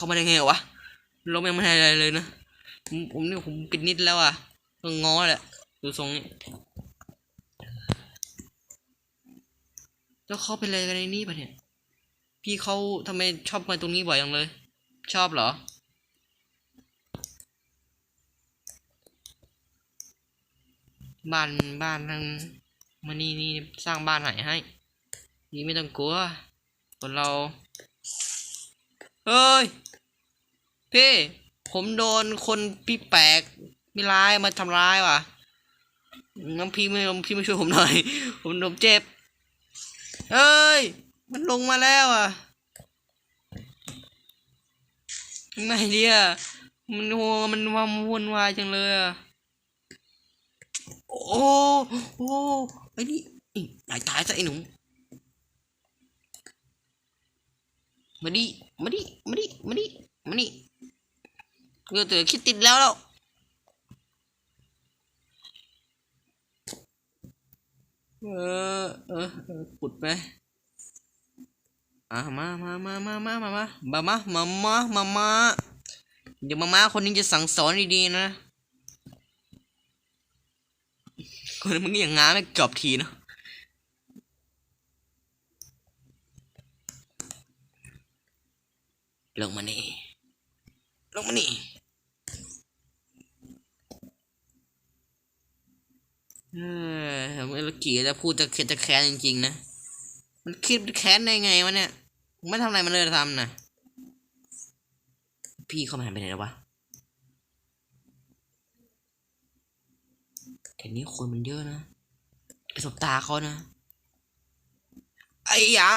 เข้ามาได้ไงวะลมยังไม่ได้อะไรเลยนะผมผมนี่ผมปิดนิดแล้วอะต้องง้อแหละดูทรงนี้แล้วเขาเป็นอะไรกันในนี่ปะเนี่ย พี่เขาทำไมชอบมาตรงนี้บ่อยจังเลย ชอบเหรอบ้านบ้านทางมานี่นี่สร้างบ้านใหม่ให้นี่ไม่ต้องกลัวคนเราเฮ้ย พี่ผมโดนคนพี่แปลกมีร้ายมาทำร้ายว่ะน้ำพี่ไม่พี่ไม่ช่วยผมหน่อย ผมโดนเจ็บเฮ้ย มันลงมาแล้วอะไงเดียมันโหมันวามวุ่นวายจังเลยอะโอ้โอ้ไอ้นี่อีตายตายซะไอ้หนุ่มมาดิมาดิมาดิมาดิมาดิ เงื่อเตือคิดติดแล้วแล้วเออเออเออปุดไปอะมามามามามามามามามามามามามาเดี๋ยวมามาคนนี้จะสั่งสอนดีๆนะคนมึงอย่างง้าไม่จบทีเนาะลงมานี่ลงมานี่เอ อเมื่อกี้จะพูดจะเข็ดจะแค้นจริงๆนะ มันคิดแค้นได้ไงวะเนี่ย ไม่ทำอะไรมันเลยทำนะ พี่เข้ามาไปไหนแล้ววะแถวนี้คนมันเยอะนะไปสบตาเขานะ ไอ้ยา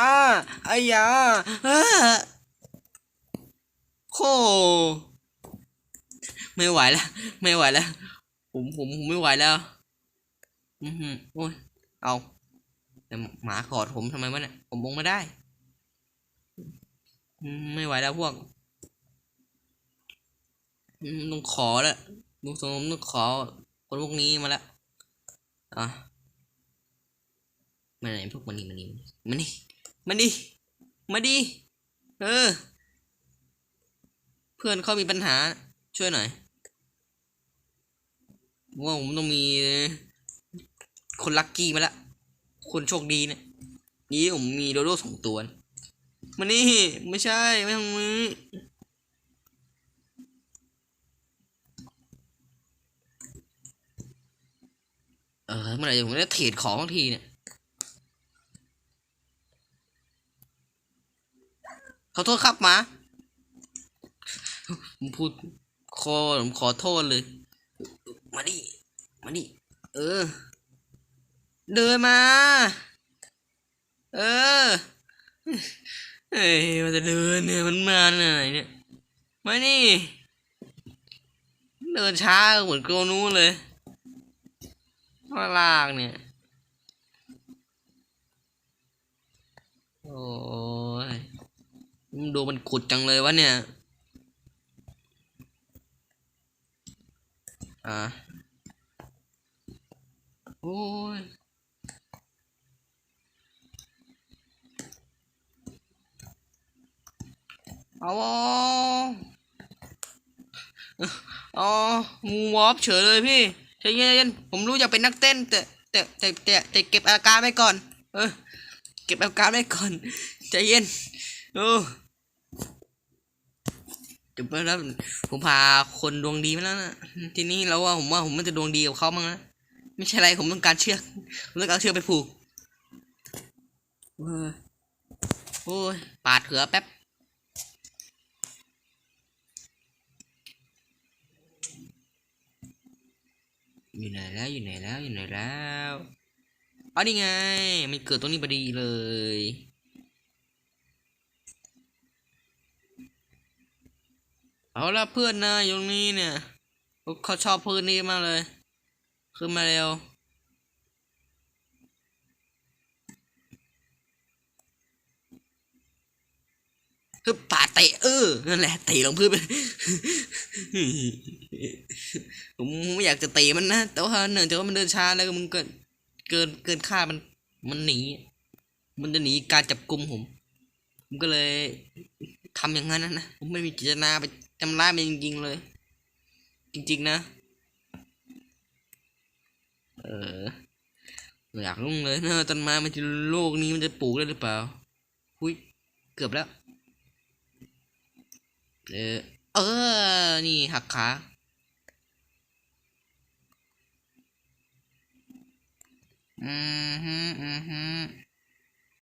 ไอ้ยาเอ้อโคไม่ไหวแล้ว ไม่ไหวแล้ว ผม ผม ผมไม่ไหวแล้ว อือหือโอ้ย เอาแต่หมากอดผมทำไมวะเนี่ยผมมงไม่ได้ ไม่ไหวแล้วพวกต้องขอแล้วลุงสมต้องขอคนพวกนี้มาแล้วอะมาไหนพวกมันนี่มันนี่มันนี่มันนี่มาดิเออ เพื่อนเขามีปัญหาช่วยหน่อยว่าผมต้องมี คนลัคกี้มาละคนโชคดีเนี่ยนี่ผมมีโดโดสองตัวมานี่ไม่ใช่ไม่ทำมือเออเมื่อไหร่ผมจะเทรดของทีเนี่ยขอโทษครับมาผมพูดคอผมขอโทษเลย มาดิ มาดิ เออ เดินมา เออ เฮ้ย มันจะเดินเนี่ย มันมาไหนเนี่ย มานี่ เดินช้าเหมือนโกนู้นเลยว่าลากเนี่ย โอ้ยมันดูมันขุดจังเลยวะเนี่ย อะโอ้ย เอาวะอ๋อมูวอฟเฉยเลยพี่ใจเย็นๆผมรู้อยากเป็นนักเต้น แต่แต่แต่แต่แต่เก็บอาการไว้ก่อน เออ เก็บอาการไว้ก่อนใจเย็นโอ้จบไปแล้วผมพาคนดวงดีมาแล้วนะทีนี้เราว่าผมว่าผมมันจะดวงดีกับเขามั้งนะไม่ใช่อะไรผมต้องการเชือกผมต้องการเชือกไปผูกเออโอ้ยปาดเขือแป๊บ อยู่ไหนแล้วอยู่ไหนแล้วอยู่ไหนแล้วอ๋อนี่ไง มันเกิดตรงนี้พอดีเลยเอาละเพื่อนนะตรงนี้เนี่ยเขาชอบพื้นนี้มากเลย ขึ้นมาเร็วคือป่าเตะเออนั่นแหละเตะลงพื้นไป ผมไม่อยากจะเตะมันนะ แต่ว่าเนื่องจากว่ามันเดินช้าแล้วก็มันเกินเกินเกินค่ามัน มันหนี มันจะหนีการจับกลุ่มผม ผมก็เลยทำอย่างนั้นนะ ผมไม่มีเจตนาไปทำร้ายมันจริงๆเลย จริง ๆ นะ เอออยากรุ่งเลยนะต้นไม้มันจะโลกนี้มันจะปลูกได้หรือเปล่าหุยเกือบแล้ว เออ เออ นี่หักขา อืมฮึอืมฮึ